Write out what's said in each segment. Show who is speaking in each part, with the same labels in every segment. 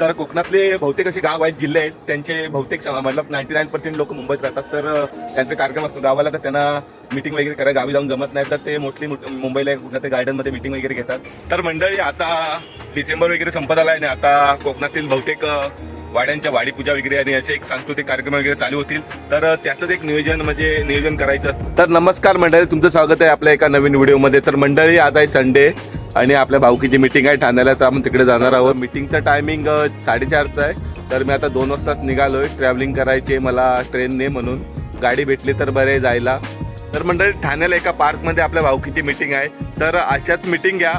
Speaker 1: तर कोकणातले बहुतेक असे गाव आहेत जिल्हे आहेत त्यांचे बहुतेक मतलब नाईन्टी नाईन पर्सेंट लोक मुंबईत राहतात. तर त्यांचा त्यांचे कार्यक्रम असतो गावाला तर त्यांना मिटिंग वगैरे करायला गावी जाऊन जमत नाही तर ते मोस्टली मुंबईला ते गार्डनमध्ये मिटिंग वगैरे घेतात. तर मंडळी आता डिसेंबर वगैरे संपत आला आहे आणि आता कोकणातील बहुतेक वाड्यांच्या वाडी पूजा वगैरे आणि असे एक सांस्कृतिक कार्यक्रम वगैरे चालू होतील. तर त्याचंच एक नियोजन म्हणजे नियोजन करायचं असतं. तर नमस्कार मंडळी तुमचं स्वागत आहे आपल्या एका नवीन व्हिडिओमध्ये. तर मंडळी आज आहे संडे आणि आपल्या भाऊकीची मिटिंग आहे. ठाण्याला तर आपण तिकडे जाणार आहोत. मिटिंगचं टायमिंग साडेचारचं आहे. तर मी आता दोन वाजताच निघालोय. ट्रॅव्हलिंग करायची आहे मला ट्रेनने म्हणून. गाडी भेटली तर बरे जायला. तर मंडळी ठाण्याला एका पार्कमध्ये आपल्या भाऊकीची मिटिंग आहे. तर अशाच मिटिंग घ्या.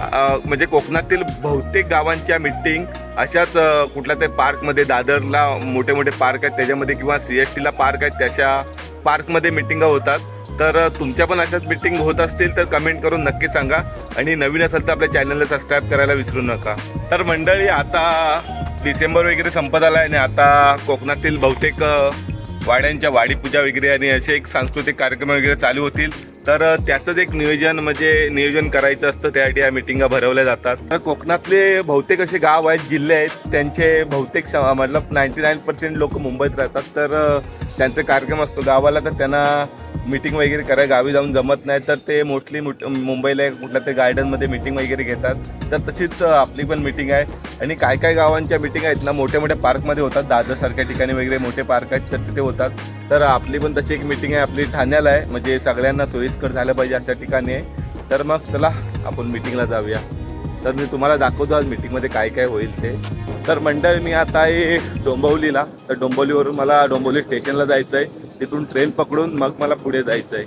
Speaker 1: म्हणजे कोकणातील बहुतेक गावांच्या मिटिंग अशाच कुठल्या ते पार्कमध्ये दादरला मोठे मोठे पार्क आहेत त्याच्यामध्ये किंवा सी एस टीला पार्क आहेत त्याच्या पार्कमध्ये मीटिंग होतात. तर तुमच्या पण अशाच मिटिंग होत असतील तर कमेंट करून नक्की सांगा. आणि नवीन असेल तर आपल्या चॅनलला सबस्क्राईब करायला विसरू नका. तर मंडळी आता डिसेंबर वगैरे संपत आला आहे आणि आता कोकणातील बहुतेक वाड्यांच्या वाडीपूजा वगैरे आणि असे एक सांस्कृतिक कार्यक्रम वगैरे चालू होतील. तर त्याचंच एक नियोजन म्हणजे नियोजन करायचं असतं. त्यासाठी या मिटिंगा भरवल्या जातात. तर कोकणातले बहुतेक असे गाव आहेत जिल्हे आहेत. त्यांचे बहुतेक मतलब नाईन्टी नाईन पर्सेंट लोक मुंबईत राहतात. तर अ, त्यांचे कार्यक्रम असतो. गावाला तर त्यांना मिटिंग वगैरे कराय गावी जाऊन जमत नाही तर ते मोस्टली मुंबईला कुठल्या ते गार्डनमध्ये मिटिंग वगैरे घेतात. तर तशीच आपली पण मिटिंग आहे. आणि काय काय गावांच्या मिटिंग आहेत ना मोठ्या मोठ्या पार्कमध्ये होतात. दादरसारख्या ठिकाणी वगैरे मोठे पार्क आहेत तर तिथे होतात. तर आपली पण तशी एक मिटिंग आहे आपली ठाण्याला आहे. म्हणजे सगळ्यांना सोयीस्कर झालं पाहिजे अशा ठिकाणी आहे. तर मग चला आपण मिटिंगला जाऊया. तर मी तुम्हाला दाखवतो आज मिटिंगमध्ये काय काय होईल ते. तर मंडळ मी आता आहे डोंबवलीला. तर डोंबवलीवरून मला डोंबवली स्टेशनला जायचं आहे तिथून ट्रेन पकडून मग मला पुढे जायचं आहे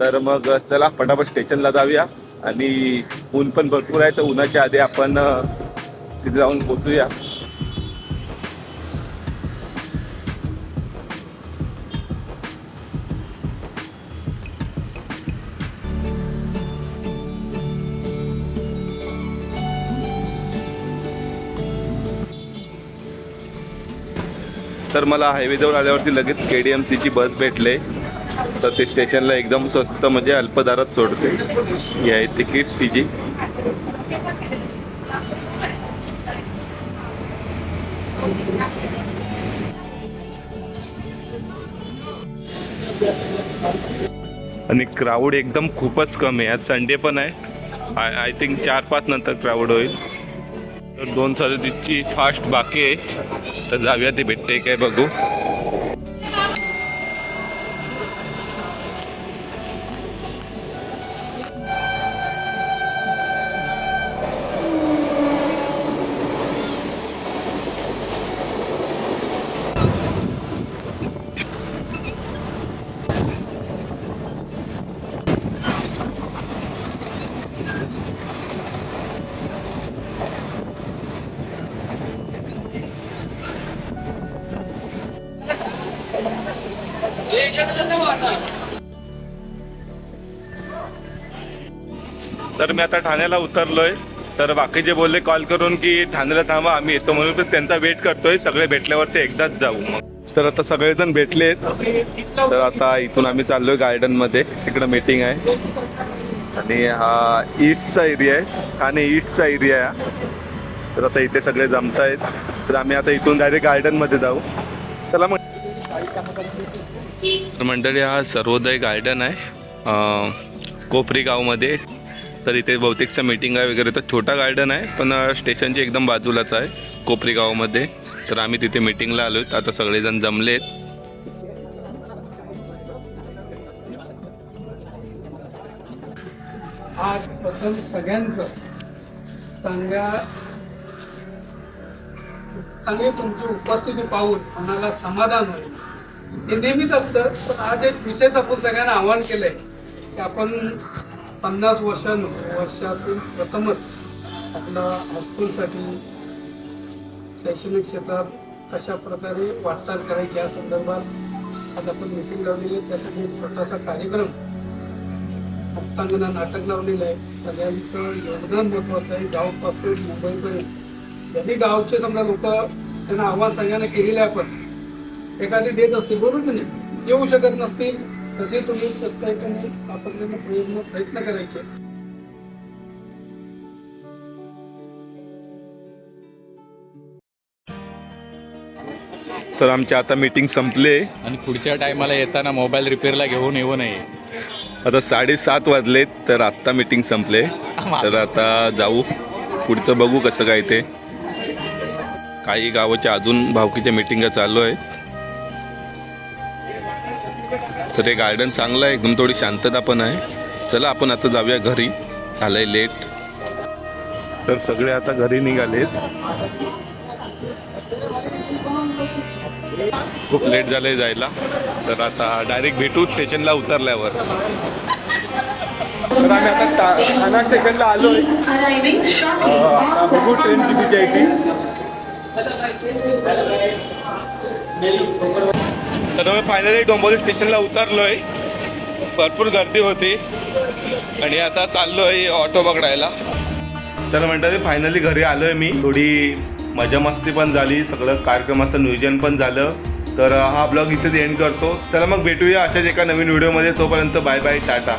Speaker 1: तर मग चला पटापट स्टेशनला जाऊया. आणि ऊन पण भरपूर आहे तर उन्हाच्या आधी आपण तिथे जाऊन पोचूया. तर मला हायवेजवळ आल्यावरती लगेच के डी एम सीची बस भेटले. तर ते स्टेशनला एकदम स्वस्त म्हणजे अल्पदारात सोडते. ही आहे तिकीट तिची आणि क्राऊड एकदम खूपच कमी आहे. आज संडे पण आहे. आय आय थिंक चार पाच नंतर क्राऊड होईल. तर दोन सदतीसची फास्ट बाकी आहे. तर जाऊया ती भेटते काय बघू. तर मी आता ठाण्याला उतरलोय. तर बाकीचे बोलले कॉल करून की ठाण्याला थांबा आम्ही येतो म्हणून त्यांचा वेट करतोय. सगळे भेटल्यावरती एकदाच जाऊ मग. तर आता सगळेजण भेटलेत. तर आता इथून आम्ही चाललोय गार्डनमध्ये. तिकडे मीटिंग आहे. आणि हा ईट्सचा एरिया आहे. ठाणे ईट्सचा एरिया आहे तर आता इथे सगळे जमतायत. तर आम्ही आता इथून डायरेक्ट गार्डनमध्ये जाऊ. चला मग. तर मंडळी हा सर्वोदय गार्डन आहे. कोपरी गावमध्ये. तर इथे बहुतेकचं मीटिंग आहे वगैरे. तर छोटा गार्डन आहे पण स्टेशनची एकदम बाजूलाच आहे कोपरी गावामध्ये. तर आम्ही तिथे मीटिंगला आलो आता सगळेजण जमलेत.
Speaker 2: आज प्रथम सगळ्यांचं चांगल्या चांगली तुमची उपस्थिती पाहून मनाला समाधान होईल. ते नेहमीच असतं पण आज एक विशेष आपण सगळ्यांना आवाहन आहे की आपण पन्नास वर्षां वर्षातून प्रथमच आपलं हायस्कूलसाठी शैक्षणिक क्षेत्रात कशा प्रकारे वाटचाल करायची या संदर्भात आज आपण मिटिंग लावलेली आहे. त्यासाठी एक छोटासा कार्यक्रम मुक्तांगना नाटक लावलेलं आहे. सगळ्यांचं योगदान महत्त्वाचं आहे. गावपासून मुंबईपर्यंत. जरी गावचे समजा लोक त्यांना आव्हान सगळ्यांना केलेलं आपण एखादी देत असतील बरोबर की नाही? येऊ शकत नसतील तसे तुम्ही प्रत्येकाने आपण त्यांना प्रयत्न प्रयत्न करायचे.
Speaker 1: तर आमची आता मीटिंग संपले.
Speaker 3: आणि पुढच्या टायमाला येताना मोबाईल रिपेअरला घेऊन येऊ नये.
Speaker 1: आता साडेसात वाजलेत तर आत्ता मीटिंग संपले. तर आता जाऊ. पुढचं बघू कसं काय ते. काही गावाच्या अजून भावकीच्या मिटिंगा चालू आहेत तर हे गार्डन चांगलं आहे एकदम थोडी शांतता पण आहे. चला आपण आता जाऊया घरी. झालंय लेट तर सगळे आता घरी निघालेत. खूप लेट झालंय जायला. तर आता डायरेक्ट भेटू स्टेशनला उतरल्यावर. तर आम्ही आता ठाणा स्टेशनला आलोय.
Speaker 4: Shortly.
Speaker 1: आता बघू ट्रेन कितीची आहे ती. तर मी फायनली डोंबोली स्टेशनला उतरलोय. भरपूर गर्दी होती. आणि आता चाललोय ऑटो पकडायला. तर म्हणतात फायनली घरी आलोय मी. थोडी मजा मस्ती पण झाली. सगळं कार्यक्रमाचं नियोजन पण झालं. तर हा ब्लॉग इथेच एंड करतो. चला मग भेटूया अशाच एका नवीन व्हिडिओमध्ये तोपर्यंत बाय बाय टाटा.